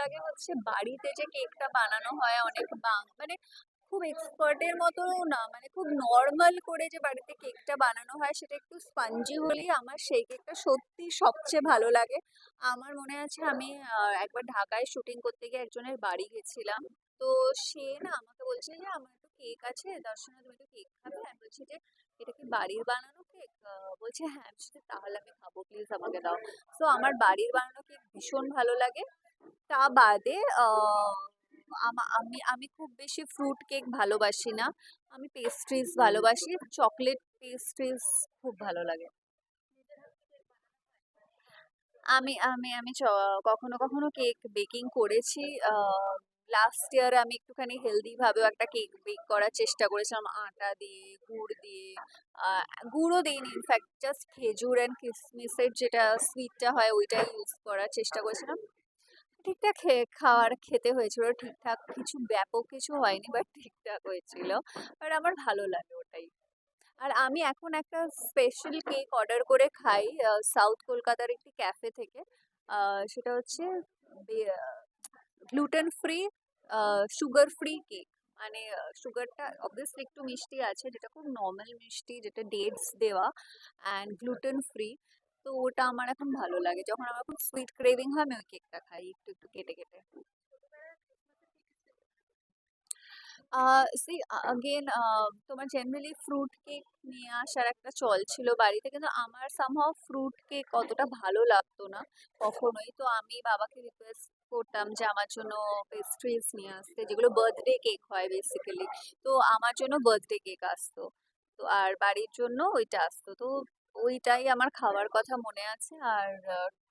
লাগে হচ্ছে বাড়িতে যে কেকটা বানানো হয় অনেক বাং মানে খুব এক্সপার্টের মতো না মানে খুব নর্মাল করে যে বাড়িতে কেকটা বানানো হয় সেটা একটু স্পঞ্জি হলেই আমার সেই কেকটা সত্যি সবচেয়ে ভালো লাগে। আমার মনে আছে আমি একবার ঢাকায় শুটিং করতে গিয়ে একজনের বাড়ি গেছিলাম। তো সে না আমাকে বলছে যে, আমার কেক আছে দর্শনা তুমি একটু কেক খাবে। আমি বলছি যে, এটা কি বাড়ির বানানো কেক বলছে হ্যাঁ। আমি তাহলে আমি খাব প্লিজ আমাকে দাও। সো আমার বাড়ির বানানো কেক ভীষণ ভালো লাগে। তা বাদে আমা- আমি খুব বেশি ফ্রুট কেক ভালোবাসি না। আমি পেস্ট্রিজ ভালোবাসি। চকলেট পেস্ট্রিজ খুব ভালো লাগে। আমি আমি আমি কখনো কখনো কেক বেকিং করেছি লাস্ট ইয়ার আমি একটুখানি হেলদি ভাবেও একটা কেক বেক করার চেষ্টা করেছিলাম। আটা দিয়ে গুড় দিয়ে আহ, গুঁড়ো দিইনি ইনফ্যাক্ট জাস্ট খেজুর অ্যান্ড কিসমিসের যেটা সুইটটা হয় ওইটাই ইউজ করার চেষ্টা করেছিলাম। ঠিকঠাক খাওয়ার খেতে হয়েছিল ঠিকঠাক কিছু ব্যাপক কিছু হয়নি বাট ঠিকঠাক হয়েছিল। আর আমার ভালো লাগে ওটাই। আর আমি এখন একটা স্পেশাল কেক অর্ডার করে খাই সাউথ কলকাতার একটি ক্যাফে থেকে। সেটা হচ্ছে gluten free sugar free cake মানে সুগারটা অবভিয়াসলি একটু মিষ্টি আছে, যেটা খুব নর্মাল মিষ্টি, যেটা ডেটস দেওয়া অ্যান্ড গ্লুটেন ফ্রি তো ওটা আমার এখন ভালো লাগে। যখন আমার খুব সুইট ক্রেভিং হয়, আমি ওই কেকটা খাই, একটু একটু কেটে কেটে। সি আগেন তোমার জেনারেলি ফ্রুট কেক নিয়ে আসার একটা চল ছিল বাড়িতে, কিন্তু আমার সামহাও ফ্রুট কেক অতটা ভালো লাগতো না। কখনোই তো আমি বাবাকে রিকোয়েস্ট করতাম যে আমার জন্য পেস্ট্রিজ নিয়ে আসতে, যেগুলো বার্থডে কেক হয় বেসিক্যালি তো আমার জন্য বার্থডে কেক আসতো। তো আর বাড়ির জন্য ওইটা আসতো। তো ওইটাই আমার খাওয়ার কথা মনে আছে। আর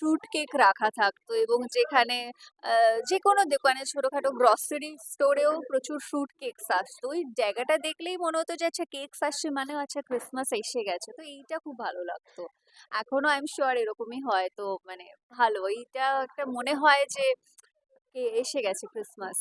ফ্রুট কেক রাখা থাকতো এবং যেখানে যে কোনো দোকানে ছোটোখাটো গ্রসারি স্টোরেও প্রচুর ফ্রুট কেকস আসতো। ওই জায়গাটা দেখলেই মনে হতো যে আচ্ছা কেকস আসছে মানে আচ্ছা ক্রিসমাস এসে গেছে। তো এইটা খুব ভালো লাগতো। এখনও আই এম শিওর এরকমই হয়। তো মানে ভালো। এইটা একটা মনে হয় যে এসে গেছে ক্রিসমাস